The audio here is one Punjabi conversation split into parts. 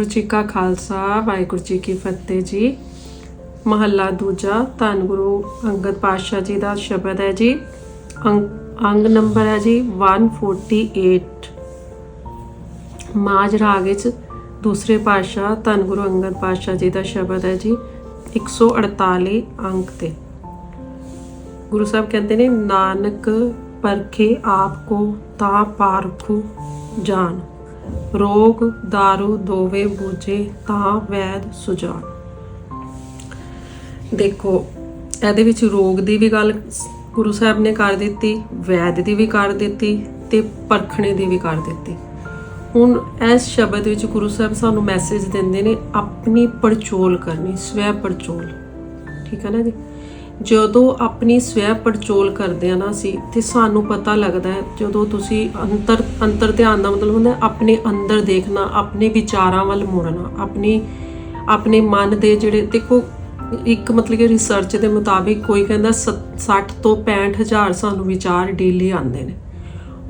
ਵਾਹਿਗੁਰੂ ਜੀ ਕਾ ਖਾਲਸਾ, ਵਾਹਿਗੁਰੂ ਜੀ ਕੀ ਫਤਿਹ ਜੀ। ਮਹੱਲਾ ਦੂਜਾ, ਧੰਨ ਗੁਰੂ ਅੰਗਦ ਪਾਤਸ਼ਾਹ ਜੀ ਦਾ ਸ਼ਬਦ ਹੈ ਜੀ। ਅੰਗ ਨੰਬਰ ਹੈ ਜੀ 148 ਮਾਜ ਰਾਗ ਵਿੱਚ ਦੂਸਰੇ ਪਾਤਸ਼ਾਹ, ਧੰਨ ਗੁਰੂ ਅੰਗਦ ਪਾਤਸ਼ਾਹ ਜੀ ਦਾ ਸ਼ਬਦ ਹੈ ਜੀ 148 ਅੰਕ ਤੇ। ਗੁਰੂ ਸਾਹਿਬ ਕਹਿੰਦੇ ਨੇ, ਨਾਨਕ ਪਰਖੇ ਆਪ ਕੋ ਤਾਂ ਪਾਰਖੂ ਜਾਨ। ਰੋਗ दारू ਦੋਵੇ ਬੂਝੇ ਤਾਂ ਵੈਦ ਸੁਜਾਨ। ਦੇਖੋ, ਇਹਦੇ ਵਿੱਚ ਰੋਗ ਦੀ ਵੀ ਗੱਲ ਗੁਰੂ ਸਾਹਿਬ ਨੇ ਕਰ ਦਿੱਤੀ, ਵੈਦ ਦੀ ਵੀ ਕਰ ਦਿੱਤੀ ਤੇ ਪਰਖਣੇ ਦੀ ਵੀ ਕਰ ਦਿੱਤੀ। ਹੁਣ ਇਸ ਸ਼ਬਦ ਵਿੱਚ ਗੁਰੂ ਸਾਹਿਬ ਸਾਨੂੰ ਮੈਸੇਜ ਦਿੰਦੇ ਨੇ, ਆਪਣੀ ਪੜਚੋਲ ਕਰਨੀ, ਸਵੈ ਪੜਚੋਲ। ਠੀਕ ਹੈ ਨਾ ਜੀ? ਜਦੋਂ ਆਪਣੀ ਸਵੈ ਪੜਚੋਲ ਕਰਦੇ ਆ ਨਾ ਅਸੀਂ, ਤੇ ਸਾਨੂੰ ਪਤਾ ਲੱਗਦਾ ਹੈ, ਜਦੋਂ ਤੁਸੀਂ ਅੰਤਰ ਅੰਤਰ ਧਿਆਨ ਦਾ ਮਤਲਬ ਹੁੰਦਾ ਆਪਣੇ ਅੰਦਰ ਦੇਖਣਾ, ਆਪਣੇ ਵਿਚਾਰਾਂ ਵੱਲ ਮੁੜਨਾ, ਆਪਣੀ, ਆਪਣੇ ਮਨ ਦੇ ਜਿਹੜੇ, ਦੇਖੋ, ਇੱਕ ਮਤਲਬ ਕਿ ਰਿਸਰਚ ਦੇ ਮੁਤਾਬਿਕ ਕੋਈ ਕਹਿੰਦਾ 60 ਤੋਂ 65 ਹਜ਼ਾਰ ਸਾਨੂੰ ਵਿਚਾਰ ਡੇਲੀ ਆਉਂਦੇ ਨੇ।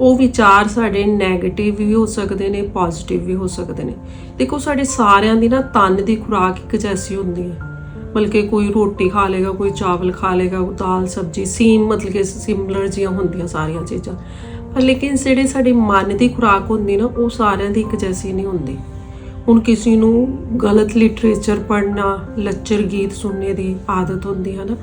ਉਹ ਵਿਚਾਰ ਸਾਡੇ 네ਗੇਟਿਵ ਵੀ ਹੋ ਸਕਦੇ ਨੇ ਪੋਜ਼ਿਟਿਵ ਵੀ ਹੋ ਸਕਦੇ ਨੇ। ਦੇਖੋ, ਸਾਡੇ ਸਾਰਿਆਂ ਦੀ ਨਾ ਤਨ ਦੀ ਖੁਰਾਕ ਇੱਕ ਜੈਸੀ ਹੁੰਦੀ ਹੈ। ਬਲਕਿ ਕੋਈ ਰੋਟੀ ਖਾ ਲੇਗਾ ਕੋਈ ਚਾਵਲ ਖਾ ਲੇਗਾ ਦਾਲ, ਸਬਜੀ ਸੀਮ ਮਤਲਬ ਕਿ ਸਿਮਿਲਰ ਜੀਆਂ ਹੁੰਦੀਆਂ ਸਾਰੀਆਂ ਚੀਜ਼ਾਂ। ਪਰ ਲੇਕਿਨ ਜਿਹੜੇ ਸਾਡੇ ਮਨ ਦੀ ਖੁਰਾਕ ਹੁੰਦੀ ਨਾ, ਉਹ ਸਾਰਿਆਂ ਦੀ ਇੱਕ ਜੈਸੀ ਨਹੀਂ ਹੁੰਦੀ। ਹੁਣ ਕਿਸੇ ਨੂੰ ਗਲਤ ਲਿਟਰੇਚਰ ਪੜ੍ਹਨਾ, ਲੱਚਰ ਗੀਤ ਸੁਣਨੇ ਦੀ ਆਦਤ ਹੁੰਦੀ ਹੈ ਨਾ,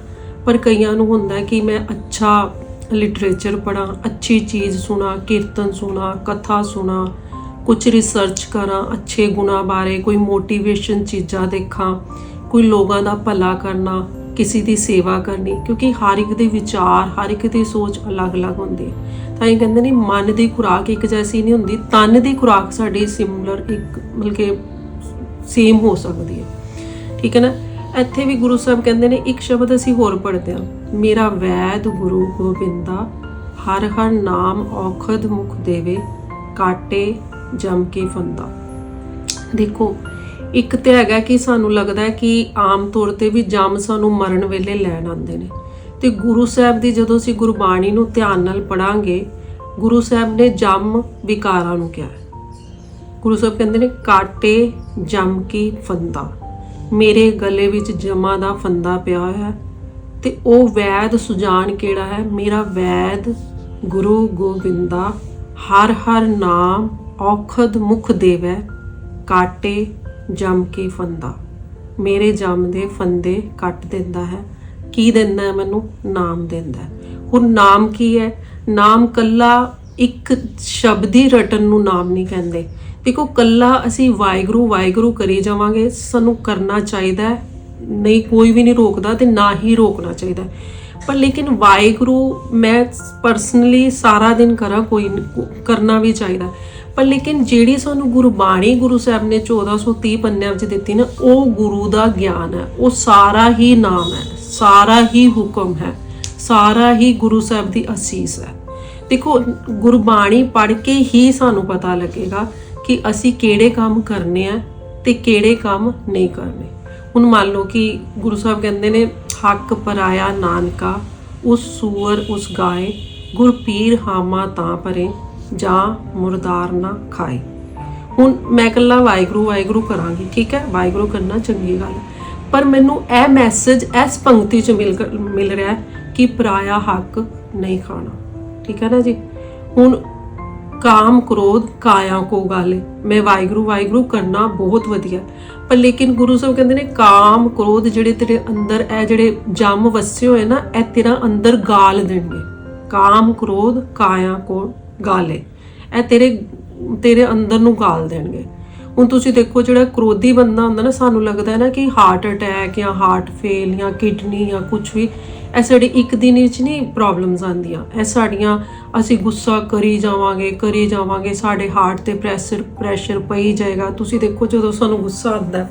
ਪਰ ਕਈਆਂ ਨੂੰ ਹੁੰਦਾ ਕਿ ਮੈਂ ਅੱਛਾ ਲਿਟਰੇਚਰ ਪੜਾਂ ਅੱਛੀ ਚੀਜ਼ ਸੁਣਾ, ਕੀਰਤਨ ਸੁਣਾ, ਕਥਾ ਸੁਣਾ ਕੁਝ ਰਿਸਰਚ ਕਰਾਂ, ਅੱਛੇ ਗੁਣਾ ਬਾਰੇ, ਕੋਈ ਮੋਟੀਵੇਸ਼ਨ ਚੀਜ਼ਾਂ ਦੇਖਾਂ। ਕੋਈ ਲੋਕਾਂ ਦਾ ਭਲਾ ਕਰਨਾ, ਕਿਸੇ ਦੀ ਸੇਵਾ ਕਰਨੀ, ਕਿਉਂਕਿ ਹਰ ਇੱਕ ਦੇ ਵਿਚਾਰ, ਹਰ ਇੱਕ ਦੀ ਸੋਚ ਅਲੱਗ-ਅਲੱਗ ਹੁੰਦੀ ਹੈ। ਤਾਂ ਇਹ ਕਹਿੰਦੇ ਨੇ, ਮਨ ਦੀ ਖੁਰਾਕ ਇੱਕ ਜੈਸੀ ਨਹੀਂ ਹੁੰਦੀ, ਤਨ ਦੀ ਖੁਰਾਕ ਸਾਡੀ ਸਿਮਿਲਰ ਇੱਕ ਮਤਲਬ ਕਿ ਸੇਮ ਹੋ ਸਕਦੀ ਹੈ। ਠੀਕ ਹੈ ਨਾ? ਇੱਥੇ ਵੀ ਗੁਰੂ ਸਾਹਿਬ ਕਹਿੰਦੇ ਨੇ, ਇੱਕ ਸ਼ਬਦ ਅਸੀਂ ਹੋਰ ਪੜ੍ਹਦੇ ਹਾਂ। ਮੇਰਾ ਵੈਦ ਗੁਰੂ ਗੋਬਿੰਦਾ, ਹਰ ਹਰ ਨਾਮ ਔਖਦ ਮੁਖ ਦੇਵੇ, ਕਾਟੇ ਜਮ ਕੇ ਫੰਦਾ। ਦੇਖੋ ਇੱਕ ਤੇ ਹੈਗਾ ਕਿ ਸਾਨੂੰ ਲੱਗਦਾ ਹੈ ਕਿ ਆਮ ਤੌਰ ਤੇ ਵੀ ਜਮ ਸਾਨੂੰ ਮਰਨ ਵੇਲੇ ਲੈਣ ਆਉਂਦੇ ਨੇ। ਤੇ ਗੁਰੂ ਸਾਹਿਬ ਦੀ ਜਦੋਂ ਅਸੀਂ ਗੁਰਬਾਣੀ ਨੂੰ ਧਿਆਨ ਨਾਲ ਪੜਾਂਗੇ ਗੁਰੂ ਸਾਹਿਬ ਨੇ ਜਮ ਵਿਕਾਰਾਂ ਨੂੰ ਕਿਹਾ ਗੁਰੂ ਸਾਹਿਬ ਕਹਿੰਦੇ ਨੇ, ਕਾਟੇ ਜਮ ਕੀ ਫੰਦਾ। ਮੇਰੇ ਗਲੇ ਵਿੱਚ ਜਮਾ ਦਾ ਫੰਦਾ ਪਿਆ ਹੋਇਆ ਹੈ ਤੇ ਉਹ ਵੈਦ ਸੁਜਾਨ ਕਿਹੜਾ ਹੈ? ਮੇਰਾ ਵੈਦ ਗੁਰੂ ਗੋਬਿੰਦਾ ਹਰ ਹਰ ਨਾਮ ਔਖਦ ਮੁਖ ਦੇਵੈ, ਕਾਟੇ ਜਮ ਕੇ ਫੰਦਾ। ਮੇਰੇ ਜੰਮ ਦੇ ਫੰਦੇ ਕੱਟ ਦਿੰਦਾ ਹੈ। ਕੀ ਦਿੰਦਾ ਮੈਨੂੰ? ਨਾਮ ਦਿੰਦਾ ਹੁਣ ਨਾਮ ਕੀ ਹੈ? ਨਾਮ ਕੱਲਾ ਇੱਕ ਸ਼ਬਦੀ ਰਟਨ ਨੂੰ ਨਾਮ ਨਹੀਂ ਕਹਿੰਦੇ। ਦੇਖੋ, ਕੱਲਾ ਅਸੀਂ ਵਾਹਿਗੁਰੂ ਵਾਹਿਗੁਰੂ ਕਰੀ ਜਾਵਾਂਗੇ। ਸਾਨੂੰ ਕਰਨਾ ਚਾਹੀਦਾ ਨਹੀਂ, ਕੋਈ ਵੀ ਨਹੀਂ ਰੋਕਦਾ ਤੇ ਨਾ ਹੀ ਰੋਕਣਾ ਚਾਹੀਦਾ ਪਰ ਲੇਕਿਨ ਵਾਹਿਗੁਰੂ, ਮੈਂ ਪਰਸਨਲੀ ਸਾਰਾ ਦਿਨ ਕਰਾਂ, ਕੋਈ ਕਰਨਾ ਵੀ ਚਾਹੀਦਾ। ਪਰ ਲੇਕਿਨ ਜਿਹੜੀ ਸਾਨੂੰ ਗੁਰਬਾਣੀ ਗੁਰੂ ਸਾਹਿਬ ਨੇ 1430 ਪੰਨਿਆਂ ਵਿੱਚ ਦਿੱਤੀ ਨਾ, ਉਹ ਗੁਰੂ ਦਾ ਗਿਆਨ ਹੈ। ਉਹ ਸਾਰਾ ਹੀ ਨਾਮ ਹੈ, ਸਾਰਾ ਹੀ ਹੁਕਮ ਹੈ, ਸਾਰਾ ਹੀ ਗੁਰੂ ਸਾਹਿਬ ਦੀ ਅਸੀਸ ਹੈ। ਦੇਖੋ ਗੁਰਬਾਣੀ ਪੜ੍ਹ ਕੇ ਹੀ ਸਾਨੂੰ ਪਤਾ ਲੱਗੇਗਾ ਕਿ ਅਸੀਂ ਕਿਹੜੇ ਕੰਮ ਕਰਨੇ ਆ ਤੇ ਕਿਹੜੇ ਕੰਮ ਨਹੀਂ ਕਰਨੇ। ਹੁਣ ਮੰਨ ਲਓ ਕਿ ਗੁਰੂ ਸਾਹਿਬ ਕਹਿੰਦੇ ਨੇ, ਹੱਕ ਪਰਾਇਆ ਨਾਨਕਾ, ਉਸ ਸੂਰ ਉਸ ਗਾਏ ਗੁਰ ਪੀਰ ਹਾਮਾ ਤਾਂ ਪਰੇ। ਜਾਂ ਮੁਰਦਾਰ ਨਾ ਖਾਏ। ਹੁਣ ਮੈਂ ਕੱਲਾ ਵਾਹਿਗੁਰੂ ਵਾਹਿਗੁਰੂ ਕਰਾਂਗੀ, ਠੀਕ ਹੈ? ਵਾਹਿਗੁਰੂ ਕਰਨਾ ਚੰਗੀ ਗੱਲ ਹੈ। ਪਰ ਮੈਨੂੰ ਇਹ ਮੈਸੇਜ ਇਸ ਪੰਕਤੀ ਚ ਮਿਲ ਮਿਲ ਰਿਹਾ ਹੈ ਕਿ ਪਰਾਇਆ ਹੱਕ ਨਹੀਂ ਖਾਣਾ। ਠੀਕ ਹੈ ਨਾ ਜੀ? ਹੁਣ ਕਾਮ ਕ੍ਰੋਧ ਕਾਇਆ ਕੋ ਗਾਲੇ ਮੈਂ ਵਾਹਿਗੁਰੂ ਵਾਹਿਗੁਰੂ ਕਰਨਾ ਬਹੁਤ ਵਧੀਆ। ਪਰ ਲੇਕਿਨ ਗੁਰੂ ਸਾਹਿਬ ਕਹਿੰਦੇ ਨੇ, ਕਾਮ ਕ੍ਰੋਧ ਜਿਹੜੇ ਤੇਰੇ ਅੰਦਰ, ਇਹ ਜਿਹੜੇ ਜੰਮ ਵਸੇ ਹੋਏ ਨਾ, ਇਹ ਤੇਰਾ ਅੰਦਰ ਗਾਲ ਦੇਣਗੇ। ਕਾਮ ਕ੍ਰੋਧ ਕਾਇਆ ਕੋ ਗਾਲੇ। ਇਹ ਤੇਰੇ ਤੇਰੇ ਅੰਦਰ ਨੂੰ ਗਾਲ ਦੇਣਗੇ। ਹੁਣ ਤੁਸੀਂ ਦੇਖੋ ਜਿਹੜਾ ਕ੍ਰੋਧੀ ਬੰਦਾ ਹੁੰਦਾ ਨਾ, ਸਾਨੂੰ ਲੱਗਦਾ ਹੈ ਨਾ ਕਿ ਹਾਰਟ ਅਟੈਕ ਜਾਂ ਹਾਰਟ ਫੇਲ ਜਾਂ ਕਿਡਨੀ ਜਾਂ ਕੁਝ ਵੀ, ਇਹ ਸਾਡੇ ਇੱਕ ਦਿਨ ਵਿੱਚ ਨਹੀਂ ਪ੍ਰੋਬਲਮਸ ਆਉਂਦੀਆਂ। ਇਹ ਸਾਡੀਆਂ ਅਸੀਂ ਗੁੱਸਾ ਕਰੀ ਜਾਵਾਂਗੇ ਕਰੀ ਜਾਵਾਂਗੇ, ਸਾਡੇ ਹਾਰਟ ਤੇ ਪ੍ਰੈਸ਼ਰ ਪ੍ਰੈਸ਼ਰ ਪਈ ਜਾਏਗਾ। ਤੁਸੀਂ ਦੇਖੋ ਜਦੋਂ ਸਾਨੂੰ ਗੁੱਸਾ ਆਉਂਦਾ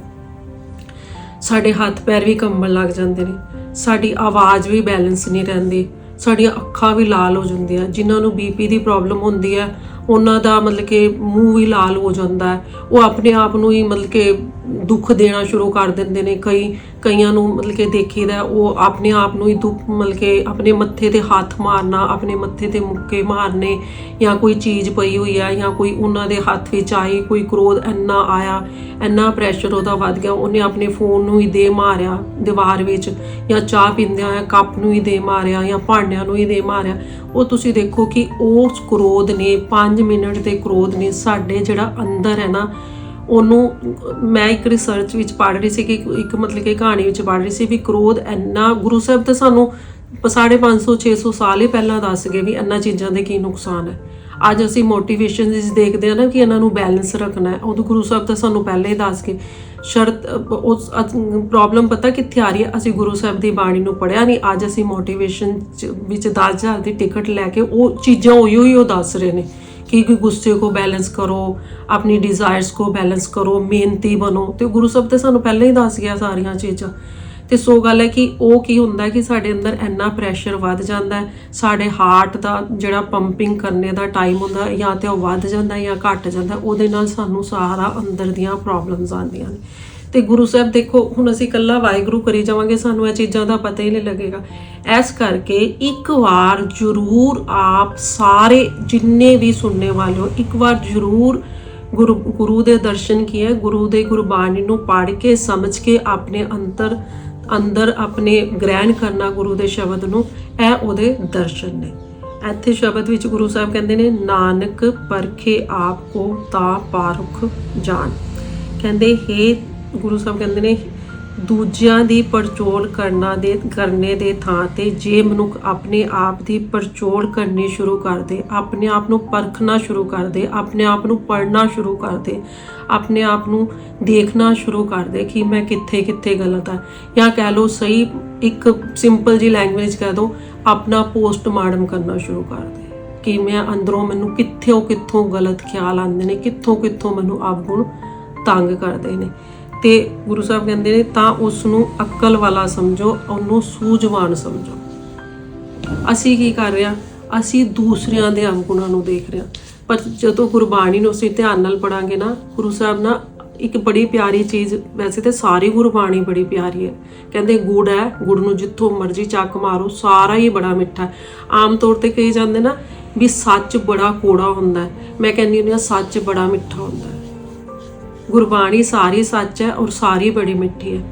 ਸਾਡੇ ਹੱਥ ਪੈਰ ਵੀ ਕੰਬਣ ਲੱਗ ਜਾਂਦੇ ਨੇ। ਸਾਡੀ ਆਵਾਜ਼ ਵੀ ਬੈਲੈਂਸ ਨਹੀਂ ਰਹਿੰਦੀ। ਸਾਡੀਆਂ ਅੱਖਾਂ ਵੀ ਲਾਲ ਹੋ ਜਾਂਦੀਆਂ, ਜਿਨ੍ਹਾਂ ਨੂੰ ਬੀਪੀ ਦੀ ਪ੍ਰੋਬਲਮ ਹੁੰਦੀ ਹੈ, ਉਹਨਾਂ ਦਾ ਮਤਲਬ ਕਿ ਮੂੰਹ ਵੀ ਲਾਲ ਹੋ ਜਾਂਦਾ ਹੈ। ਉਹ ਆਪਣੇ ਆਪ ਨੂੰ ਹੀ ਮਤਲਬ ਕਿ ਦੁੱਖ ਦੇਣਾ ਸ਼ੁਰੂ ਕਰ ਦਿੰਦੇ ਨੇ। ਕਈ, ਕਈਆਂ ਨੂੰ ਮਤਲਬ ਕਿ ਦੇਖੀਦਾ, ਉਹ ਆਪਣੇ ਆਪ ਨੂੰ ਹੀ ਦੁੱਖ ਮਤਲਬ ਕਿ ਆਪਣੇ ਮੱਥੇ ਤੇ ਹੱਥ ਮਾਰਨਾ, ਆਪਣੇ ਮੱਥੇ ਤੇ ਮੁੱਕੇ ਮਾਰਨੇ ਜਾਂ ਕੋਈ ਚੀਜ਼ ਪਈ ਹੋਈ ਆ ਜਾਂ ਕੋਈ ਉਹਨਾਂ ਦੇ ਹੱਥ ਵਿੱਚ ਆਈ, ਕੋਈ ਕ੍ਰੋਧ ਇੰਨਾ ਆਇਆ, ਇੰਨਾ ਪ੍ਰੈਸ਼ਰ ਉਹਦਾ ਵੱਧ ਗਿਆ, ਉਹਨੇ ਆਪਣੇ ਫੋਨ ਨੂੰ ਹੀ ਦੇ ਮਾਰਿਆ ਦੀਵਾਰ ਵਿੱਚ ਜਾਂ ਚਾਹ ਪੀਂਦਿਆਂ ਆ ਕੱਪ ਨੂੰ ਹੀ ਦੇ ਮਾਰਿਆ ਜਾਂ ਭਾਂਡਿਆਂ ਨੂੰ ਹੀ ਦੇ ਮਾਰਿਆ। ਉਹ ਤੁਸੀਂ ਦੇਖੋ ਕਿ ਉਹ ਕ੍ਰੋਧ ਨੇ 5 ਮਿੰਟ ਦੇ ਕ੍ਰੋਧ ਨੇ ਸਾਡੇ ਜਿਹੜਾ ਅੰਦਰ ਹੈ ਨਾ ਉਹਨੂੰ ਮੈਂ ਇੱਕ ਰਿਸਰਚ ਵਿੱਚ ਪੜ੍ਹ ਰਹੀ ਸੀ ਕਿ ਇੱਕ ਮਤਲਬ ਕਿ ਕਹਾਣੀ ਵਿੱਚ ਪੜ੍ਹ ਰਹੀ ਸੀ ਵੀ ਕ੍ਰੋਧ ਇੰਨਾ, ਗੁਰੂ ਸਾਹਿਬ ਤਾਂ ਸਾਨੂੰ 550 600 ਸਾਲ ਹੀ ਪਹਿਲਾਂ ਦੱਸ ਗਏ ਵੀ ਇੰਨਾ ਚੀਜ਼ਾਂ ਦੇ ਕੀ ਨੁਕਸਾਨ ਹੈ। ਅੱਜ ਅਸੀਂ ਮੋਟੀਵੇਸ਼ਨ ਵਿੱਚ ਦੇਖਦੇ ਆ ਨਾ ਕਿ ਇਹਨਾਂ ਨੂੰ ਬੈਲੈਂਸ ਰੱਖਣਾ ਹੈ। ਉਦੋਂ ਗੁਰੂ ਸਾਹਿਬ ਤਾਂ ਸਾਨੂੰ ਪਹਿਲਾਂ ਹੀ ਦੱਸ ਗਏ। ਸ਼ਰਤ, ਉਸ ਪ੍ਰੋਬਲਮ ਪਤਾ ਕਿੱਥੇ ਆ ਰਹੀ ਹੈ? ਅਸੀਂ ਗੁਰੂ ਸਾਹਿਬ ਦੀ ਬਾਣੀ ਨੂੰ ਪੜਿਆ ਨਹੀਂ। ਅੱਜ ਅਸੀਂ ਮੋਟੀਵੇਸ਼ਨ ਵਿੱਚ 10000 ਦੀ ਟਿਕਟ ਲੈ ਕੇ ਉਹ ਚੀਜ਼ਾਂ ਉਹੀ ਉਹੀ ਉਹ ਦੱਸ ਰਹੇ ਨੇ। ਕਿ कि ਗੁੱਸੇ ਕੋ ਬੈਲੈਂਸ ਕਰੋ, ਆਪਣੀ ਡਿਜ਼ਾਇਰਸ ਕੋ ਬੈਲੈਂਸ ਕਰੋ, ਮਿਹਨਤੀ ਬਣੋ। ਤੇ ਗੁਰੂ ਸਾਹਿਬ ਤੇ ਸਾਨੂੰ ਪਹਿਲਾਂ ਹੀ ਦੱਸ ਗਿਆ ਸਾਰੀਆਂ ਚੀਜ਼ਾਂ। ਤੇ ਸੋ ਗੱਲ ਹੈ ਕਿ ਉਹ ਕੀ ਹੁੰਦਾ ਕਿ ਸਾਡੇ ਅੰਦਰ ਇੰਨਾ ਪ੍ਰੈਸ਼ਰ ਵੱਧ ਜਾਂਦਾ ਸਾਡੇ ਹਾਰਟ ਦਾ ਜਿਹੜਾ ਪੰਪਿੰਗ ਕਰਨੇ ਦਾ ਟਾਈਮ ਹੁੰਦਾ, ਜਾਂ ਤੇ ਉਹ ਵੱਧ ਜਾਂਦਾ ਜਾਂ ਘਟ ਜਾਂਦਾ ਉਹਦੇ ਨਾਲ ਸਾਨੂੰ ਸਾਰਾ ਅੰਦਰ ਦੀਆਂ ਪ੍ਰੋਬਲਮਸ ਆਉਂਦੀਆਂ ਨੇ। ਤੇ ਗੁਰੂ ਸਾਹਿਬ ਦੇਖੋ, ਹੁਣ ਅਸੀਂ ਕੱਲਾ ਵਾਹਿਗੁਰੂ ਕਰੀ ਜਾਵਾਂਗੇ, ਸਾਨੂੰ ਇਹ ਚੀਜ਼ਾਂ ਦਾ ਪਤਾ ਹੀ ਨਹੀਂ ਲੱਗੇਗਾ। ਇਸ ਕਰਕੇ ਇੱਕ ਵਾਰ ਜ਼ਰੂਰ ਆਪ ਸਾਰੇ ਜਿੰਨੇ ਵੀ ਸੁਣਨੇ ਵਾਲੇ ਹੋ, ਇੱਕ ਵਾਰ ਜ਼ਰੂਰ ਗੁਰੂ ਗੁਰੂ ਦੇ ਦਰਸ਼ਨ ਕੀਏ, ਗੁਰੂ ਦੇ ਗੁਰਬਾਣੀ ਨੂੰ ਪੜ੍ਹ ਕੇ, ਸਮਝ ਕੇ ਆਪਣੇ ਅੰਤਰ, ਅੰਦਰ ਆਪਣੇ ਗ੍ਰਹਿਣ ਕਰਨਾ ਗੁਰੂ ਦੇ ਸ਼ਬਦ ਨੂੰ, ਇਹ ਉਹਦੇ ਦਰਸ਼ਨ ਨੇ। ਇੱਥੇ ਸ਼ਬਦ ਵਿੱਚ ਗੁਰੂ ਸਾਹਿਬ ਕਹਿੰਦੇ ਨੇ, ਨਾਨਕ ਪਰਖੇ ਆਪ ਕੋ ਤਾ ਪਾਰਖ ਜਾਣ ਕਹਿੰਦੇ, ਹੇ ਗੁਰੂ ਸਾਹਿਬ ਕਹਿੰਦੇ ਨੇ ਦੂਜਿਆਂ ਦੀ ਪਰਚੋਲ ਕਰਨਾ ਦੇ, ਕਰਨੇ ਦੇ ਥਾਂ ਤੇ ਜੇ ਮਨੁੱਖ ਆਪਣੇ ਆਪ ਦੀ ਪਰਚੋਲ ਕਰਨੀ ਸ਼ੁਰੂ ਕਰ ਦੇ, ਆਪਣੇ ਆਪ ਨੂੰ ਪਰਖਣਾ ਸ਼ੁਰੂ ਕਰ ਦੇ, ਆਪਣੇ ਆਪ ਨੂੰ ਪੜ੍ਹਨਾ ਸ਼ੁਰੂ ਕਰ ਦੇ, ਆਪਣੇ ਆਪ ਨੂੰ ਦੇਖਣਾ ਸ਼ੁਰੂ ਕਰ ਦੇ ਕਿ ਮੈਂ ਕਿੱਥੇ ਕਿੱਥੇ ਗਲਤ ਆ ਜਾਂ ਕਹਿ ਲਓ ਸਹੀ ਇੱਕ ਸਿੰਪਲ ਜੀ ਲੈਂਗੁਏਜ ਕਹਿ ਦੋ, ਆਪਣਾ ਪੋਸਟਮਾਰਟਮ ਕਰਨਾ ਸ਼ੁਰੂ ਕਰ ਦੇ। ਕਿ ਮੈਂ ਅੰਦਰੋਂ ਮੈਨੂੰ ਕਿੱਥੋਂ ਕਿੱਥੋਂ ਗਲਤ ਖਿਆਲ ਆਉਂਦੇ ਨੇ, ਕਿੱਥੋਂ ਕਿੱਥੋਂ ਮੈਨੂੰ ਆਪ ਗੁਣ ਤੰਗ ਕਰਦੇ ਨੇ। ਤੇ ਗੁਰੂ ਸਾਹਿਬ ਕਹਿੰਦੇ ਨੇ, ਤਾਂ ਉਸ ਨੂੰ ਅਕਲ ਵਾਲਾ ਸਮਝੋ, ਉਹਨੂੰ ਸੂਝਵਾਨ ਸਮਝੋ। ਅਸੀਂ ਕੀ ਕਰ ਰਹੇ ਹਾਂ? ਅਸੀਂ ਦੂਸਰਿਆਂ ਦੇ ਅਵਗੁਣਾਂ ਨੂੰ ਦੇਖ ਰਹੇ ਹਾਂ। ਪਰ ਜਦੋਂ ਗੁਰਬਾਣੀ ਨੂੰ ਅਸੀਂ ਧਿਆਨ ਨਾਲ ਪੜਾਂਗੇ ਨਾ, ਗੁਰੂ ਸਾਹਿਬ ਨਾ ਇੱਕ ਬੜੀ ਪਿਆਰੀ ਚੀਜ਼, ਵੈਸੇ ਤੇ ਸਾਰੀ ਗੁਰਬਾਣੀ ਬੜੀ ਪਿਆਰੀ ਹੈ। ਕਹਿੰਦੇ, ਗੁੜ ਹੈ, ਗੁੜ ਨੂੰ ਜਿੱਥੋਂ ਮਰਜ਼ੀ ਚੱਕ ਮਾਰੋ, ਸਾਰਾ ਹੀ ਬੜਾ ਮਿੱਠਾ ਆਮ ਤੌਰ ਤੇ ਕਹੀ ਜਾਂਦੇ ਨਾ ਵੀ ਸੱਚ ਬੜਾ ਕੋੜਾ ਹੁੰਦਾ ਮੈਂ ਕਹਿੰਦੀ ਹੁੰਦੀ ਹਾਂ, ਸੱਚ ਬੜਾ ਮਿੱਠਾ ਹੁੰਦਾ ਗੁਰਬਾਣੀ ਸਾਰੀ ਸੱਚ ਹੈ ਔਰ ਸਾਰੀ ਬੜੀ ਮਿੱਠੀ ਹੈ।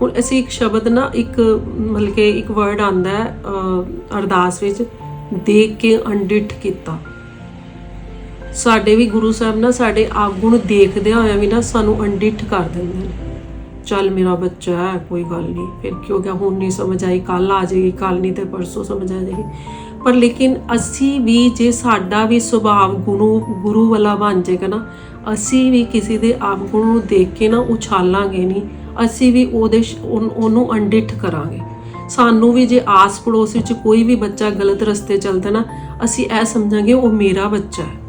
ਹੁਣ ਅਸੀਂ ਇੱਕ ਸ਼ਬਦ ਨਾ, ਇੱਕ ਮਤਲਬ ਕਿ ਇੱਕ ਵਰਡ ਆਂਦਾ ਹੈ ਅਰਦਾਸ ਵਿੱਚ, ਦੇਖ ਕੇ ਅੰਡਿਠ ਕੀਤਾ। ਸਾਡੇ ਵੀ ਗੁਰੂ ਸਾਹਿਬ ਨਾ ਸਾਡੇ ਆਗੁਣ ਦੇਖਦੇ ਹੋਇਆ ਵੀ ਨਾ ਸਾਨੂੰ ਅੰਡਿਠ ਕਰ ਦਿੰਦੇ ਨੇ। ਚੱਲ ਮੇਰਾ ਬੱਚਾ ਹੈ, ਕੋਈ ਗੱਲ ਨਹੀਂ, ਫਿਰ ਕਿਉਂ ਗਿਆ? ਹੁਣ ਨਹੀਂ ਸਮਝ ਆਈ ਕੱਲ ਆ ਜਾਏਗੀ ਕੱਲ ਨਹੀਂ ਤੇ ਪਰਸੋਂ ਸਮਝ ਆ ਜਾਏਗੀ। ਪਰ ਲੇਕਿਨ ਅਸੀਂ ਵੀ ਜੇ ਸਾਡਾ ਵੀ ਸੁਭਾਅ ਗੁਰੂ ਗੁਰੂ ਵਾਲਾ ਬਣ ਜਾਏਗਾ ਨਾ, ਅਸੀਂ ਵੀ ਕਿਸੇ ਦੇ ਆਗੁਣ ਨੂੰ ਦੇਖ ਕੇ ਨਾ ਉਛਾਲਾਂਗੇ ਨਹੀਂ। ਅਸੀਂ ਵੀ ਉਹਦੇ ਸ਼- ਉਹਨੂੰ ਅੰਡਿਠ ਕਰਾਂਗੇ। ਸਾਨੂੰ ਵੀ ਜੇ ਆਸ ਪੜੋਸ ਵਿੱਚ ਕੋਈ ਵੀ ਬੱਚਾ ਗਲਤ ਰਸਤੇ ਚੱਲਦਾ ਨਾ, ਅਸੀਂ ਇਹ ਸਮਝਾਂਗੇ ਉਹ ਮੇਰਾ ਬੱਚਾ ਹੈ।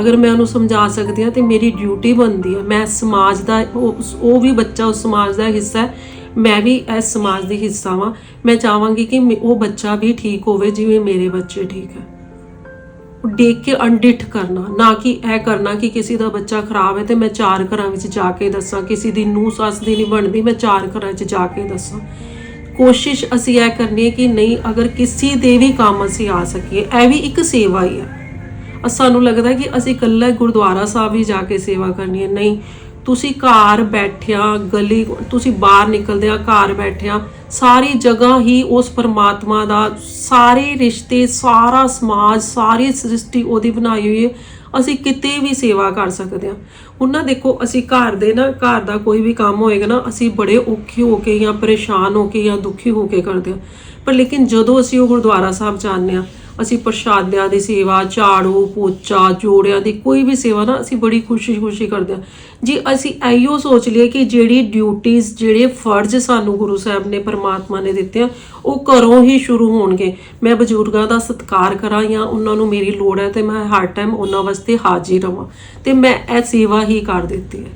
ਅਗਰ ਮੈਂ ਉਹਨੂੰ ਸਮਝਾ ਸਕਦੀ ਹਾਂ ਤੇ ਮੇਰੀ ਡਿਊਟੀ ਬਣਦੀ ਹੈ। ਮੈਂ ਸਮਾਜ ਦਾ, ਉਹ ਉਹ ਵੀ ਬੱਚਾ ਉਸ ਸਮਾਜ ਦਾ ਹਿੱਸਾ ਹੈ। ਮੈਂ ਵੀ ਇਸ ਸਮਾਜ ਦੀ ਹਿੱਸਾ ਵਾਂ। ਮੈਂ ਚਾਹਾਂਗੀ ਕਿ ਮੇ- ਉਹ ਬੱਚਾ ਵੀ ਠੀਕ ਹੋਵੇ, ਜਿਵੇਂ ਮੇਰੇ ਬੱਚੇ ਠੀਕ ਹੈ। ਉਹ ਦੇਖ ਕੇ ਅੰਡਿਠ ਕਰਨਾ, ਨਾ ਕਿ ਇਹ ਕਰਨਾ ਕਿ ਕਿਸੇ ਦਾ ਬੱਚਾ ਖਰਾਬ ਹੈ ਤੇ ਮੈਂ ਚਾਰ ਘਰਾਂ ਵਿੱਚ ਜਾ ਕੇ ਦੱਸਾਂ। ਕਿਸੇ ਦੀ ਨੂੰਹ ਸੱਸ ਦੀ ਨਹੀਂ ਬਣਦੀ, ਮੈਂ ਚਾਰ ਘਰਾਂ 'ਚ ਜਾ ਕੇ ਦੱਸਾਂ। ਕੋਸ਼ਿਸ਼ ਅਸੀਂ ਇਹ ਕਰਨੀ ਹੈ ਕਿ ਨਹੀਂ, ਅਗਰ ਕਿਸੇ ਦੇ ਵੀ ਕੰਮ ਅਸੀਂ ਆ ਸਕੀਏ, ਇਹ ਵੀ ਇੱਕ ਸੇਵਾ ਹੀ ਹੈ। ਸਾਨੂੰ ਲੱਗਦਾ ਕਿ ਅਸੀਂ ਇਕੱਲਾ ਗੁਰਦੁਆਰਾ ਸਾਹਿਬ ਹੀ ਜਾ ਕੇ ਸੇਵਾ ਕਰਨੀ ਹੈ। ਨਹੀਂ ਤੁਸੀਂ ਘਰ ਬੈਠਿਆ, ਗਲੀ, ਤੁਸੀਂ ਬਾਹਰ ਨਿਕਲਦੇ ਆ, ਘਰ ਬੈਠਿਆ, ਸਾਰੀ ਜਗ੍ਹਾ ਹੀ ਉਸ ਪਰਮਾਤਮਾ ਦਾ ਸਾਰੇ ਰਿਸ਼ਤੇ, ਸਾਰਾ ਸਮਾਜ, ਸਾਰੀ ਸ੍ਰਿਸ਼ਟੀ ਉਹਦੀ ਬਣਾਈ ਹੋਈ ਹੈ। ਅਸੀਂ ਕਿਤੇ ਵੀ ਸੇਵਾ ਕਰ ਸਕਦੇ ਹਾਂ। ਹੁਣ ਨਾ ਦੇਖੋ, ਅਸੀਂ ਘਰ ਦੇ ਨਾ, ਘਰ ਦਾ ਕੋਈ ਵੀ ਕੰਮ ਹੋਏਗਾ ਨਾ, ਅਸੀਂ ਬੜੇ ਔਖੇ ਹੋ ਕੇ ਜਾਂ ਪਰੇਸ਼ਾਨ ਹੋ ਕੇ ਜਾਂ ਦੁਖੀ ਹੋ ਕੇ ਕਰਦੇ ਹਾਂ। ਪਰ ਲੇਕਿਨ ਜਦੋਂ ਅਸੀਂ ਉਹ ਗੁਰਦੁਆਰਾ ਸਾਹਿਬ ਜਾਂਦੇ ਹਾਂ ਅਸੀਂ ਪ੍ਰਸ਼ਾਦਿਆਂ ਦੀ ਸੇਵਾ, ਝਾੜੂ, ਪੋਚਾ, ਜੋੜਿਆਂ ਦੀ ਕੋਈ ਵੀ ਸੇਵਾ ਨਾ ਅਸੀਂ ਬੜੀ ਖੁਸ਼ੀ-ਖੁਸ਼ੀ ਕਰਦੇ ਹਾਂ। ਜੀ ਅਸੀਂ ਐਈਓ ਸੋਚ ਲਈਏ ਕਿ ਜਿਹੜੀ ਡਿਊਟੀਆਂ ਜਿਹੜੇ ਫਰਜ਼ ਸਾਨੂੰ ਗੁਰੂ ਸਾਹਿਬ ਨੇ, ਪਰਮਾਤਮਾ ਨੇ ਦਿੱਤੇ ਆ, ਉਹ ਘਰੋਂ ਹੀ ਸ਼ੁਰੂ ਹੋਣਗੇ। ਮੈਂ ਬਜ਼ੁਰਗਾਂ ਦਾ ਸਤਿਕਾਰ ਕਰਾਂ ਜਾਂ ਉਹਨਾਂ ਨੂੰ ਮੇਰੀ ਲੋੜ ਹੈ ਤੇ ਮੈਂ ਹਰ ਟਾਈਮ ਉਹਨਾਂ ਵਾਸਤੇ ਹਾਜ਼ਰ ਰਵਾਂ। ਤੇ ਮੈਂ ਇਹ ਸੇਵਾ ਹੀ ਕਰ ਦਿੱਤੀ ਹੈ।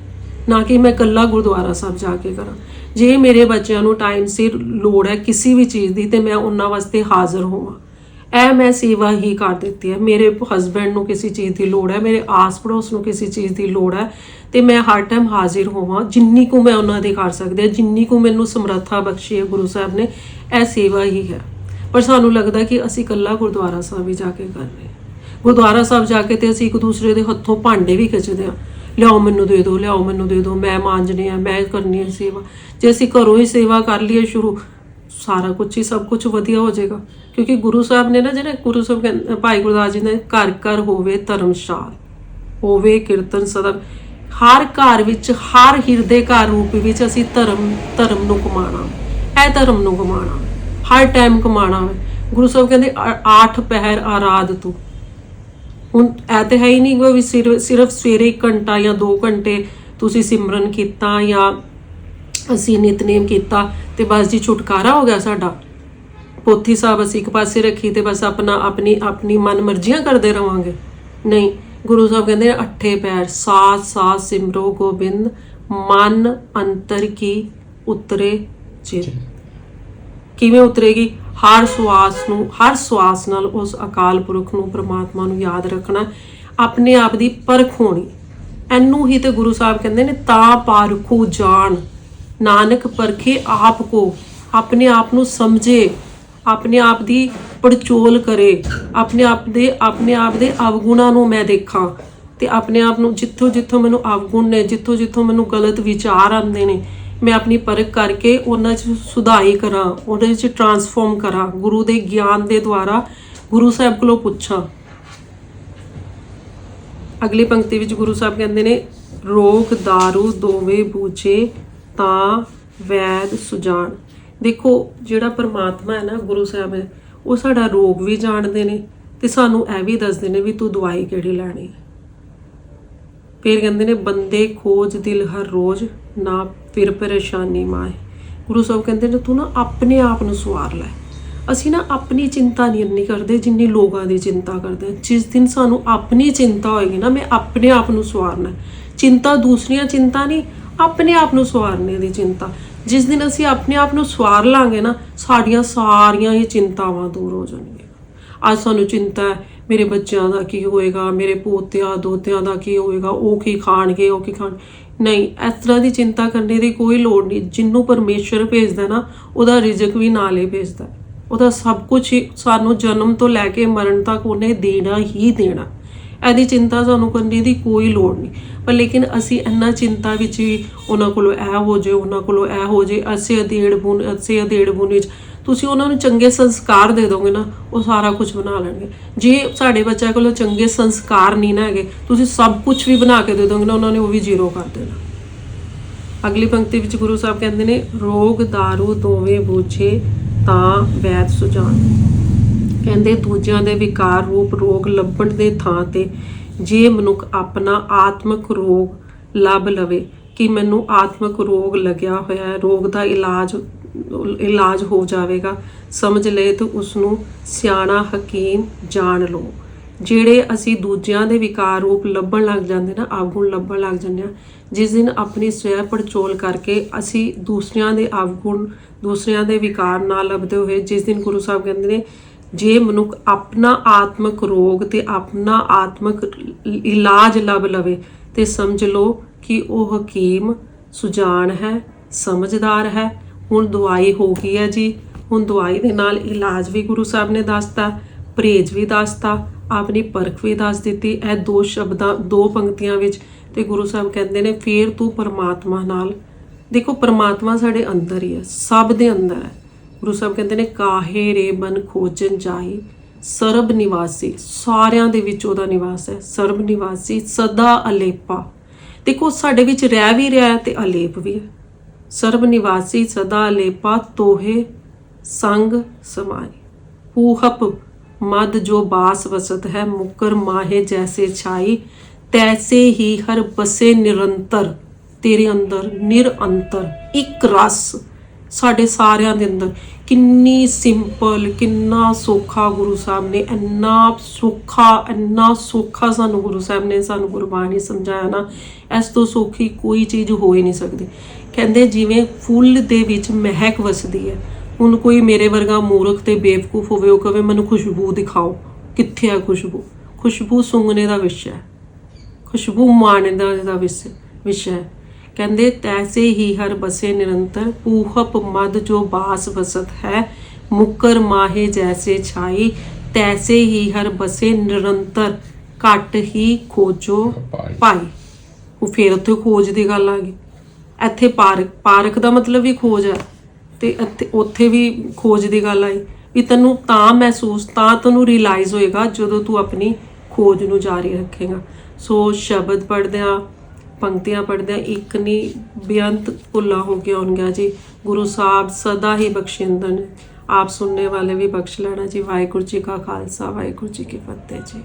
ਨਾ ਕਿ ਮੈਂ ਇਕੱਲਾ ਗੁਰਦੁਆਰਾ ਸਾਹਿਬ ਜਾ ਕੇ ਕਰਾਂ। ਜੇ ਮੇਰੇ ਬੱਚਿਆਂ ਨੂੰ ਟਾਈਮ ਸਿਰ ਲੋੜ ਹੈ ਕਿਸੇ ਵੀ ਚੀਜ਼ ਦੀ, ਤੇ ਮੈਂ ਉਹਨਾਂ ਵਾਸਤੇ ਹਾਜ਼ਰ ਹੋਵਾਂ। ਇਹ ਮੈਂ ਸੇਵਾ ਹੀ ਕਰ ਦਿੱਤੀ ਹੈ। ਮੇਰੇ ਹਸਬੰਡ ਨੂੰ ਕਿਸੇ ਚੀਜ਼ ਦੀ ਲੋੜ ਹੈ, ਮੇਰੇ ਆਸ ਪੜੋਸ ਨੂੰ ਕਿਸੇ ਚੀਜ਼ ਦੀ ਲੋੜ ਹੈ ਤੇ ਮੈਂ ਹਰ ਟਾਈਮ ਹਾਜ਼ਰ ਹੋਵਾਂ, ਜਿੰਨੀ ਕੁ ਮੈਂ ਉਹਨਾਂ ਦੀ ਕਰ ਸਕਦੀ ਹਾਂ, ਜਿੰਨੀ ਕੁ ਮੈਨੂੰ ਸਮਰੱਥਾ ਬਖਸ਼ੀ ਹੈ ਗੁਰੂ ਸਾਹਿਬ ਨੇ, ਇਹ ਸੇਵਾ ਹੀ ਹੈ। ਪਰ ਸਾਨੂੰ ਲੱਗਦਾ ਕਿ ਅਸੀਂ ਇਕੱਲਾ ਗੁਰਦੁਆਰਾ ਸਾਹਿਬ ਹੀ ਜਾ ਕੇ ਕਰ ਰਹੇ ਗੁਰਦੁਆਰਾ ਸਾਹਿਬ ਜਾ ਕੇ ਤੇ ਅਸੀਂ ਇੱਕ ਦੂਸਰੇ ਦੇ ਹੱਥੋਂ ਭਾਂਡੇ ਵੀ ਖਿੱਚਦੇ ਆ ਲਿਆਓ ਮੈਨੂੰ ਦੇ ਦਿਓ ਲਿਆਓ ਮੈਨੂੰ ਦੇ ਦਿਓ ਮੈਂ ਮਾਂਜਣੀ ਆ ਮੈਂ ਕਰਨੀ ਹੈ ਸੇਵਾ। ਜੇ ਅਸੀਂ ਘਰੋਂ ਹੀ ਸੇਵਾ ਕਰ ਲਈਏ ਸ਼ੁਰੂ ਸਾਰਾ ਕੁਝ ਹੀ ਸਭ ਕੁਝ ਵਧੀਆ ਹੋ ਜਾਏਗਾ। ਕਿਉਂਕਿ ਗੁਰੂ ਸਾਹਿਬ ਨੇ ਨਾ ਜਿਹੜਾ ਗੁਰੂ ਸਾਹਿਬ ਕਹਿੰਦੇ- ਭਾਈ ਗੁਰਦਾਸ ਜੀ ਨੇ ਘਰ ਘਰ ਹੋਵੇ ਧਰਮਸ਼ਾਲ, ਹੋਵੇ ਕੀਰਤਨ ਸਦਨ, ਹਰ ਘਰ ਵਿੱਚ, ਹਰ ਹਿਰਦੇ ਘਰ ਰੂਪ ਵਿੱਚ ਅਸੀਂ ਧਰਮ ਧਰਮ ਨੂੰ ਕਮਾਣਾ। ਇਹ ਧਰਮ ਨੂੰ ਕਮਾਣਾ। ਹਰ ਟਾਈਮ ਕਮਾਣਾ ਹੈ ਗੁਰੂ ਸਾਹਿਬ ਕਹਿੰਦੇ, ਆ- ਆਠ ਪਹਿਰ ਆਰਾਧ ਤੂੰ। ਹੁਣ ਇਹ ਤੇ ਹੈ ਹੀ ਨਹੀਂ ਕੋਈ ਵੀ ਸਿਰ- ਸਿਰਫ ਸਵੇਰੇ 1 ਘੰਟਾ ਜਾਂ 2 ਘੰਟੇ ਤੁਸੀਂ ਸਿਮਰਨ ਕੀਤਾ ਜਾਂ ਅਸੀਂ ਨਿਤਨੇਮ ਕੀਤਾ ਤੇ ਬਸ ਜੀ ਛੁਟਕਾਰਾ ਹੋ ਗਿਆ ਸਾਡਾ। ਪੋਥੀ ਸਾਹਿਬ ਅਸੀਂ ਇੱਕ ਪਾਸੇ ਰੱਖੀ ਤੇ ਬਸ ਆਪਣਾ ਆਪਣੀ ਆਪਣੀ ਮਨ ਮਰਜ਼ੀਆਂ ਕਰਦੇ ਰਵਾਂਗੇ। ਨਹੀਂ ਗੁਰੂ ਸਾਹਿਬ ਕਹਿੰਦੇ ਨੇ ਅੱਠੇ ਪੈਰ ਸਾਤ ਸਾਤ ਸਿਮਰੋ ਗੋਬਿੰਦ ਮਨ ਅੰਤਰ ਕੀ ਉਤਰੇ ਚਿਤ ਕਿਵੇਂ ਉਤਰੇਗੀ? ਹਰ ਸਵਾਸ ਨੂੰ ਹਰ ਸਵਾਸ ਨਾਲ ਉਸ ਅਕਾਲ ਪੁਰਖ ਨੂੰ ਪ੍ਰਮਾਤਮਾ ਨੂੰ ਯਾਦ ਰੱਖਣਾ ਆਪਣੇ ਆਪ ਦੀ ਪਰਖ ਹੋਣੀ। ਐਨੂੰ ਹੀ ਤੇ ਗੁਰੂ ਸਾਹਿਬ ਕਹਿੰਦੇ ਨੇ ਤਾਂ ਪਾਰਖੂ ਜਾਣ। ਨਾਨਕ ਪਰਖੇ ਆਪ ਕੋ, ਆਪਣੇ ਆਪ ਨੂੰ ਸਮਝੇ, ਆਪਣੇ ਆਪ ਦੀ ਪੜਚੋਲ ਕਰੇ, ਆਪਣੇ ਆਪ ਦੇ, ਆਪਣੇ ਆਪ ਦੇ ਅਵਗੁਣਾਂ ਨੂੰ ਮੈਂ ਦੇਖਾਂ ਤੇ ਆਪਣੇ ਆਪ ਨੂੰ ਜਿੱਥੋਂ ਜਿੱਥੋਂ ਮੈਨੂੰ ਅਵਗੁਣ ਨੇ, ਜਿੱਥੋਂ ਜਿੱਥੋਂ ਮੈਨੂੰ ਗਲਤ ਵਿਚਾਰ ਆਉਂਦੇ ਨੇ, ਮੈਂ ਆਪਣੀ ਪਰਖ ਕਰਕੇ ਉਹਨਾਂ 'ਚ ਸੁਧਾਈ ਕਰਾਂ ਉਹਨਾਂ 'ਚ ਟਰਾਂਸਫਾਰਮ ਕਰਾਂ, ਗੁਰੂ ਦੇ ਗਿਆਨ ਦੇ ਦੁਆਰਾ ਗੁਰੂ ਸਾਹਿਬ ਕੋਲੋਂ ਪੁੱਛਾਂ। ਅਗਲੀ ਪੰਕਤੀ ਵਿੱਚ ਗੁਰੂ ਸਾਹਿਬ ਕਹਿੰਦੇ ਨੇ, ਰੋਗ दारू ਦੋਵੇਂ ਬੂਝੇ ਤਾਂ, ਵੈਦ, ਸੁਜਾਨ। ਦੇਖੋ, ਜਿਹੜਾ ਪਰਮਾਤਮਾ ਹੈ ਨਾ, ਗੁਰੂ ਸਾਹਿਬ ਹੈ, ਉਹ ਸਾਡਾ ਰੋਗ ਵੀ ਜਾਣਦੇ ਨੇ ਤੇ ਸਾਨੂੰ ਇਹ ਵੀ ਦੱਸਦੇ ਨੇ ਵੀ ਤੂੰ ਦਵਾਈ ਕਿਹੜੀ ਲੈਣੀ ਹੈ। ਫਿਰ ਕਹਿੰਦੇ ਨੇ, ਬੰਦੇ ਖੋਜ ਦਿਲ ਹਰ ਰੋਜ਼, ਨਾ ਫਿਰ ਪਰੇਸ਼ਾਨੀ ਮਾਏ ਗੁਰੂ ਸਾਹਿਬ ਕਹਿੰਦੇ ਨੇ, ਤੂੰ ਨਾ ਆਪਣੇ ਆਪ ਨੂੰ ਸਵਾਰ ਲੈ। ਅਸੀਂ ਨਾ ਆਪਣੀ ਚਿੰਤਾ ਨਹੀਂ ਇੰਨੀ ਕਰਦੇ ਜਿੰਨੀ ਲੋਕਾਂ ਦੀ ਚਿੰਤਾ ਕਰਦੇ। ਹਾਂ ਜਿਸ ਦਿਨ ਸਾਨੂੰ ਆਪਣੀ ਚਿੰਤਾ ਹੋਏਗੀ ਨਾ, ਮੈਂ ਆਪਣੇ ਆਪ ਨੂੰ ਸਵਾਰਨਾ ਚਿੰਤਾ ਦੂਸਰੀਆਂ ਚਿੰਤਾ ਨਹੀਂ ਆਪਣੇ ਆਪ ਨੂੰ ਸਵਾਰਨੇ ਦੀ ਚਿੰਤਾ। ਜਿਸ ਦਿਨ ਅਸੀਂ ਆਪਣੇ ਆਪ ਨੂੰ ਸਵਾਰ ਲਾਂਗੇ ਨਾ, ਸਾਡੀਆਂ ਸਾਰੀਆਂ ਹੀ ਚਿੰਤਾਵਾਂ ਦੂਰ ਹੋ ਜਾਣਗੀਆਂ। ਅੱਜ ਸਾਨੂੰ ਚਿੰਤਾ ਹੈ, ਮੇਰੇ ਬੱਚਿਆਂ ਦਾ ਕੀ ਹੋਏਗਾ, ਮੇਰੇ ਪੋਤਿਆਂ, ਦੋਤਿਆਂ ਦਾ ਕੀ ਹੋਏਗਾ, ਉਹ ਕੀ ਖਾਣਗੇ, ਉਹ ਕੀ ਖਾਣ। ਨਹੀਂ, ਇਸ ਤਰ੍ਹਾਂ ਦੀ ਚਿੰਤਾ ਕਰਨੇ ਦੀ ਕੋਈ ਲੋੜ ਨਹੀਂ। ਜਿੰਨੂੰ ਪਰਮੇਸ਼ਰ ਭੇਜਦਾ ਨਾ, ਉਹਦਾ ਰਿਜ਼ਕ ਵੀ ਨਾਲ ਹੀ ਭੇਜਦਾ। ਉਹਦਾ ਸਭ ਕੁਝ ਸਾਨੂੰ ਜਨਮ ਤੋਂ ਲੈ ਕੇ ਮਰਨ ਤੱਕ ਉਹਨੇ ਦੇਣਾ ਹੀ ਦੇਣਾ। ਇਹਦੀ ਚਿੰਤਾ ਸਾਨੂੰ ਕਰਨ ਦੀ ਕੋਈ ਲੋੜ ਨਹੀਂ। ਪਰ ਲੇਕਿਨ ਅਸੀਂ ਇੰਨਾ ਚਿੰਤਾ ਵਿੱਚ ਵੀ ਉਹਨਾਂ ਕੋਲੋਂ ਇਹ ਹੋ ਜੇ, ਉਹਨਾਂ ਕੋਲੋਂ ਇਹ ਹੋ ਜੇ, ਅਸੀਂ ਅਧੇੜ ਬੁਨ ਅਸੀਂ ਅਧੇੜ ਬੁਨ ਵਿੱਚ ਤੁਸੀਂ ਉਹਨਾਂ ਨੂੰ ਚੰਗੇ ਸੰਸਕਾਰ ਦੇ ਦੋਗੇ ਨਾ, ਉਹ ਸਾਰਾ ਕੁਝ ਬਣਾ ਲੈਣਗੇ। ਜੇ ਸਾਡੇ ਬੱਚਿਆਂ ਕੋਲੋਂ ਚੰਗੇ ਸੰਸਕਾਰ ਨਹੀਂ ਨਾ ਹੈਗੇ, ਤੁਸੀਂ ਸਭ ਕੁਝ ਵੀ ਬਣਾ ਕੇ ਦੇ ਦੋਗੇ ਨਾ, ਉਹਨਾਂ ਨੇ ਉਹ ਵੀ ਜ਼ੀਰੋ ਕਰ ਦੇਣਾ। ਅਗਲੀ ਪੰਕਤੀ ਵਿੱਚ ਗੁਰੂ ਸਾਹਿਬ ਕਹਿੰਦੇ ਨੇ, ਰੋਗ दारू ਦੋਵੇਂ ਬੂਝੇ ਤਾਂ ਵੈਦ ਸੁਜਾਨ ਕਹਿੰਦੇ ਦੂਜਿਆਂ ਦੇ ਵਿਕਾਰ ਰੂਪ ਰੋਗ ਲੱਭਣ ਦੇ ਥਾਂ ਤੇ ਜੇ ਮਨੁੱਖ ਆਪਣਾ ਆਤਮਿਕ ਰੋਗ ਲੱਭ ਲਵੇ, ਕਿ ਮੈਨੂੰ ਆਤਮਿਕ ਰੋਗ ਲੱਗਿਆ ਹੋਇਆ ਹੈ, ਰੋਗ ਦਾ ਇਲਾਜ ਇਲਾਜ ਹੋ ਜਾਵੇਗਾ, ਸਮਝ ਲਏ ਤਾਂ ਉਸ ਨੂੰ ਸਿਆਣਾ ਹਕੀਮ ਜਾਣ ਲਓ। ਜਿਹੜੇ ਅਸੀਂ ਦੂਜਿਆਂ ਦੇ ਵਿਕਾਰ ਰੂਪ ਲੱਭਣ ਲੱਗ ਜਾਂਦੇ ਨਾ ਅਵਗੁਣ ਲੱਭਣ ਲੱਗ ਜਾਂਦੇ ਆ ਜਿਸ ਦਿਨ ਆਪਣੀ ਸਵੈ ਪੜਚੋਲ ਕਰਕੇ ਅਸੀਂ ਦੂਸਰਿਆਂ ਦੇ ਅਵਗੁਣ ਦੂਸਰਿਆਂ ਦੇ ਵਿਕਾਰ ਨਾ ਲੱਭਦੇ ਹੋਏ, ਜਿਸ ਦਿਨ ਗੁਰੂ ਸਾਹਿਬ ਕਹਿੰਦੇ ਨੇ ਜੇ ਮਨੁੱਖ ਆਪਣਾ ਆਤਮਿਕ ਰੋਗ ਤੇ ਆਪਣਾ ਆਤਮਿਕ ਇਲਾਜ ਲੱਭ ਲਵੇ, ਤੇ ਸਮਝ ਲਓ ਕਿ ਉਹ ਹਕੀਮ, ਸੁਜਾਨ ਹੈ, ਸਮਝਦਾਰ ਹੈ। ਹੁਣ ਦਵਾਈ ਹੋ ਗਈ ਹੈ ਜੀ। ਹੁਣ ਦਵਾਈ ਦੇ ਨਾਲ ਇਲਾਜ ਵੀ ਗੁਰੂ ਸਾਹਿਬ ਨੇ ਦੱਸਤਾ, ਪਰਹੇਜ਼ ਵੀ ਦੱਸਤਾ, ਆਪਣੀ ਪਰਖ ਵੀ ਦੱਸ ਦਿੱਤੀ। ਇਹ ਦੋ ਸ਼ਬਦਾਂ, ਦੋ ਪੰਕਤੀਆਂ ਵਿੱਚ ਤੇ ਗੁਰੂ ਸਾਹਿਬ ਕਹਿੰਦੇ ਨੇ, ਫੇਰ ਤੂੰ ਪਰਮਾਤਮਾ ਨਾਲ ਦੇਖੋ, ਪਰਮਾਤਮਾ ਸਾਡੇ ਅੰਦਰ ਹੀ ਹੈ, ਸਭ ਦੇ ਅੰਦਰ ਹੈ। ਗੁਰੂ ਸਾਹਿਬ ਕਹਿੰਦੇ ਨੇ, ਕਾਹੇ ਰੇ ਬਨ ਖੋਜਨ ਜਾਈ। ਸਰਬ ਨਿਵਾਸੀ, ਸਾਰਿਆਂ ਦੇ ਵਿੱਚ ਉਹਦਾ ਨਿਵਾਸ ਹੈ। ਸਰਬ ਨਿਵਾਸੀ ਸਦਾ ਅਲੇਪਾ। ਦੇਖੋ, ਸਾਡੇ ਵਿੱਚ ਰਹਿ ਵੀ ਰਿਹਾ ਹੈ ਤੇ ਅਲੇਪ ਵੀ ਹੈ। ਸਰਬ ਨਿਵਾਸੀ ਸਦਾ ਅਲੇਪਾ, ਤੋਹੇ ਸੰਗ ਸਮਾਈ। ਹੂਹਪ ਮਦ ਜੋ ਬਾਸ ਵਸਤ ਹੈ, ਮੁਕਰ ਮਾਹੇ ਜੈਸੇ ਛਾਈ। ਤੈਸੇ ਹੀ ਹਰ ਬਸੇ ਨਿਰੰਤਰ, ਤੇਰੇ ਅੰਦਰ ਨਿਰੰਤਰ ਇੱਕ ਰਸ ਸਾਡੇ ਸਾਰਿਆਂ ਦੇ ਅੰਦਰ। ਕਿੰਨੀ ਸਿੰਪਲ ਕਿੰਨਾ ਸੌਖਾ ਗੁਰੂ ਸਾਹਿਬ ਨੇ, ਇੰਨਾ ਸੌਖਾ ਇੰਨਾ ਸੌਖਾ ਸਾਨੂੰ ਗੁਰੂ ਸਾਹਿਬ ਨੇ ਸਾਨੂੰ ਗੁਰਬਾਣੀ ਸਮਝਾਇਆ ਨਾ, ਇਸ ਤੋਂ ਸੌਖੀ ਕੋਈ ਚੀਜ਼ ਹੋ ਹੀ ਨਹੀਂ ਸਕਦੀ। ਕਹਿੰਦੇ ਜਿਵੇਂ ਫੁੱਲ ਦੇ ਵਿੱਚ ਮਹਿਕ ਵਸਦੀ ਹੈ, ਹੁਣ ਕੋਈ ਮੇਰੇ ਵਰਗਾ ਮੂਰਖ ਤੇ ਬੇਵਕੂਫ ਹੋਵੇ, ਉਹ ਕਵੇ ਮੈਨੂੰ ਖੁਸ਼ਬੂ ਦਿਖਾਓ, ਕਿੱਥੇ ਆ ਖੁਸ਼ਬੂ? ਖੁਸ਼ਬੂ ਸੁੰਘਣੇ ਦਾ ਵਿਸ਼ਾ ਹੈ। ਖੁਸ਼ਬੂ ਮਾਣਨ ਦਾ ਦਾ ਵਿਸ- ਵਿਸ਼ਾ ਹੈ। ਕਹਿੰਦੇ ਤੈਸੇ ਹੀ ਹਰ ਬਸੇ ਨਿਰੰਤਰ ਪੂਹਪ ਮਦ ਜੋ ਬਾਸ ਬਸਤ ਹੈ ਮੁਕਰ ਮਾਹੇ ਜੈਸੇ ਛਾਈ ਤੈਸੇ ਹੀ ਹਰ ਬਸੇ ਨਿਰੰਤਰ ਘਟ ਹੀ ਖੋਜੋ ਪਾਈ। ਉਹ ਫੇਰ ਉੱਥੇ ਖੋਜ ਦੀ ਗੱਲ ਆ ਗਈ। ਇੱਥੇ ਪਾਰਕ ਪਾਰਕ ਦਾ ਮਤਲਬ ਵੀ ਖੋਜ ਹੈ ਤੇ ਇੱਥੇ ਉੱਥੇ ਵੀ ਖੋਜ ਦੀ ਗੱਲ ਆਈ। ਵੀ ਤੈਨੂੰ ਤਾਂ ਮਹਿਸੂਸ ਤਾਂ ਤੈਨੂੰ ਰਿਅਲਾਈਜ਼ ਹੋਏਗਾ ਜਦੋਂ ਤੂੰ ਆਪਣੀ ਖੋਜ ਨੂੰ ਜਾਰੀ ਰੱਖੇਗਾ। ਸੋ ਸ਼ਬਦ ਪੜ੍ਹਦਿਆਂ ਪੰਕਤੀਆਂ ਪੜ੍ਹਦਿਆਂ ਇੱਕ ਨਹੀਂ ਬੇਅੰਤ ਭੁੱਲਾ ਹੋ ਗਿਆ ਆਉਣਗੀਆਂ ਜੀ। ਗੁਰੂ ਸਾਹਿਬ ਸਦਾ ਹੀ ਬਖਸ਼ਿੰਦਨ। ਆਪ ਸੁਣਨੇ ਵਾਲੇ ਵੀ ਬਖਸ਼ ਲੈਣਾ ਜੀ। ਵਾਹਿਗੁਰੂ ਜੀ ਕਾ ਖਾਲਸਾ, ਵਾਹਿਗੁਰੂ ਜੀ ਕੀ ਫਤਿਹ ਜੀ।